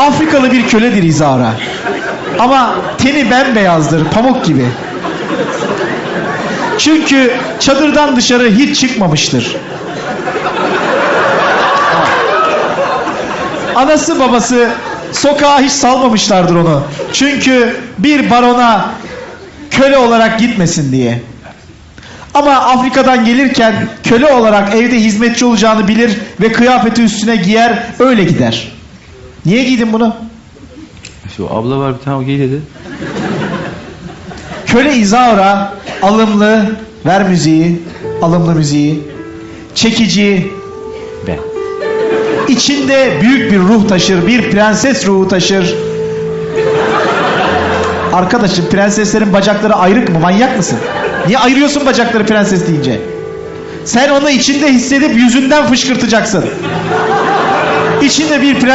Afrikalı bir köledir İzahra. Ama teni bembeyazdır, pamuk gibi. Çünkü çadırdan dışarı hiç çıkmamıştır. Anası babası sokağa hiç salmamışlardır onu. Çünkü bir barona köle olarak gitmesin diye. Ama Afrika'dan gelirken köle olarak evde hizmetçi olacağını bilir ve kıyafeti üstüne giyer öyle gider. Niye giydin bunu? Şu abla var bir tane o giy dedi. Köle İzaura alımlı, ver müziği, alımlı müziği, çekici, Ben. içinde büyük bir ruh taşır, bir prenses ruhu taşır. Arkadaşım prenseslerin bacakları ayrık mı? Manyak mısın? Niye ayırıyorsun bacakları prenses deyince? Sen onu içinde hissedip yüzünden fışkırtacaksın. İçinde bir prens